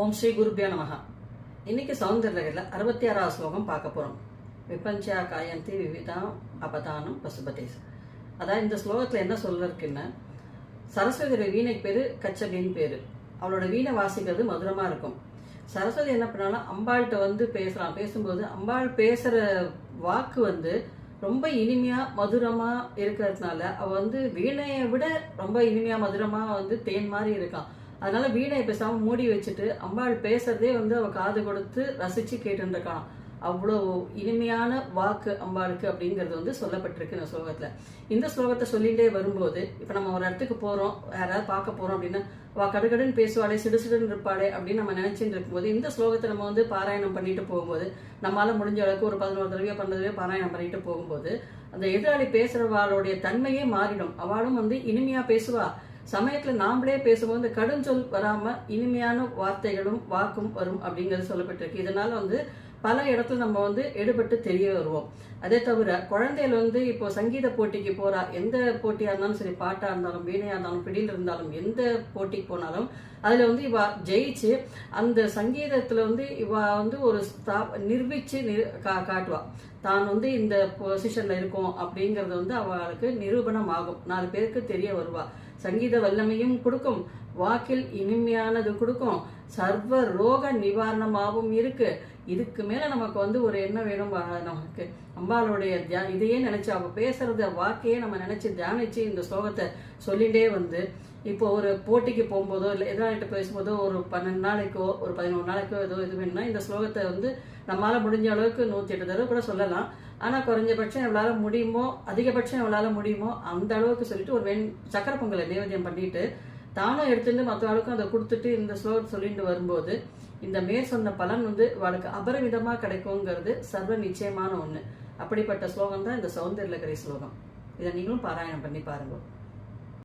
ஓம் ஸ்ரீ குருபியோ நமகா இன்னைக்கு சௌந்தர்யத்தில் அறுபத்தி ஆறாவது ஸ்லோகம் பார்க்க போகிறோம் விபஞ்சா காயந்தி விவிதாம் அபதானம் பசுபதேஸ் அதான் இந்த ஸ்லோகத்தில் என்ன சொல்லிருக்குன்னா சரஸ்வதியோட வீணைக்கு பேர் கச்சபின்னு பேர். அவளோட வீணை வாசிக்கிறது மதுரமாக இருக்கும். சரஸ்வதி என்ன பண்ணாலும் அம்பாள்கிட்ட வந்து பேசலாம் பேசும்போது அம்பாள் பேசுகிற வாக்கு வந்து ரொம்ப இனிமையாக மதுரமாக இருக்கிறதுனால அவள் வந்து வீணையை விட ரொம்ப இனிமையாக மதுரமாக வந்து தேன் மாதிரி இருக்கான். அதனால வீணை பேசாம மூடி வச்சுட்டு அம்பாள் பேசுறதே வந்து அவ காது கொடுத்து ரசிச்சு கேட்டுருக்கான் இருக்கான் அவ்வளோ இனிமையான வாக்கு அம்பாளுக்கு அப்படிங்கிறது வந்து சொல்லப்பட்டிருக்கு இந்த ஸ்லோகத்தில். இந்த ஸ்லோகத்தை சொல்லிகிட்டே வரும்போது இப்போ நம்ம ஒரு இடத்துக்கு போகிறோம் யாராவது பார்க்க போகிறோம் அப்படின்னா வா கடுகடுன்னு பேசுவாளே சிடுசிடுன்னு இருப்பாளே அப்படின்னு நம்ம நினைச்சிட்டு இருக்கும்போது இந்த ஸ்லோகத்தை நம்ம வந்து பாராயணம் பண்ணிட்டு போகும்போது நம்மளால முடிஞ்ச அளவுக்கு ஒரு பதினோரு தடவையோ பன்னெண்டு தடவையோ பாராயணம் பண்ணிட்டு போகும்போது அந்த எதிராளி பேசுகிறவாளுடைய தன்மையே மாறிடும். அவளும் வந்து இனிமையாக பேசுவா. சமயத்துல நாமளே பேசும்போது இந்த கடுஞ்சொல் வராம இனிமையான வார்த்தைகளும் வாக்கும் வரும் அப்படிங்கிறது சொல்லப்பட்டிருக்கு. இதனால வந்து பல இடத்துல நம்ம வந்து எடுபட்டு தெரிய வருவோம். அதே தவிர குழந்தைகள் வந்து இப்போ சங்கீத போட்டிக்கு போறா எந்த போட்டியா இருந்தாலும் சரி பாட்டா இருந்தாலும் வீணையா இருந்தாலும் பிடியில் இருந்தாலும் எந்த போட்டிக்கு போனாலும் அதுல வந்து இவா ஜெயிச்சு அந்த சங்கீதத்துல வந்து இவா வந்து ஒரு ஸ்தா- நிரூபிச்சு நிரு- கா- காட்டுவா. தான் வந்து இந்த பொசிஷன்ல இருக்கோம் அப்படிங்கறது வந்து அவளுக்கு நிரூபணம் ஆகும் நாலு பேருக்கு தெரிய வருவா. சங்கீத வல்லமையும் கொடுக்கும். வாக்கில் இனிமையானது கொடுக்கும். சர்வ ரோக நிவாரணமாகவும் இருக்கு. இதுக்கு மேல நமக்கு வந்து ஒரு என்ன வேணும் நமக்கு. அம்பாளுடைய தியா இதையே நினைச்சு அவ பேசுறத வாக்கையே நம்ம நினைச்சு தியானிச்சு இந்த ஸ்லோகத்தை சொல்லிட்டே வந்து இப்போ ஒரு போட்டிக்கு போகும்போதோ இல்லை எதிராளிகிட்ட பேசும்போதோ ஒரு பன்னெண்டு நாளைக்கோ ஒரு பதினோரு நாளைக்கோ ஏதோ இது வேணும்னா இந்த ஸ்லோகத்தை வந்து நம்மளால முடிஞ்ச அளவுக்கு நூத்தி எட்டு தடவை கூட சொல்லலாம். ஆனா குறைஞ்சபட்சம் எவ்வளால முடியுமோ அதிகபட்சம் எவ்வளால முடியுமோ அந்த அளவுக்கு சொல்லிட்டு ஒரு வெண் சக்கரை பொங்கலை நைவேத்தியம் பண்ணிட்டு தானும் எடுத்துட்டு மற்ற அதை கொடுத்துட்டு இந்த ஸ்லோகத்தை சொல்லிட்டு வரும்போது இந்த மேற் சொன்ன பலன் வந்து அவளுக்கு அபரிமிதமா கிடைக்குங்கிறது சர்வ நிச்சயமான ஒண்ணு. அப்படிப்பட்ட ஸ்லோகம் தான் இந்த சௌந்தர்யலகரி ஸ்லோகம். இதை நீங்களும் பாராயணம் பண்ணி பாருங்க.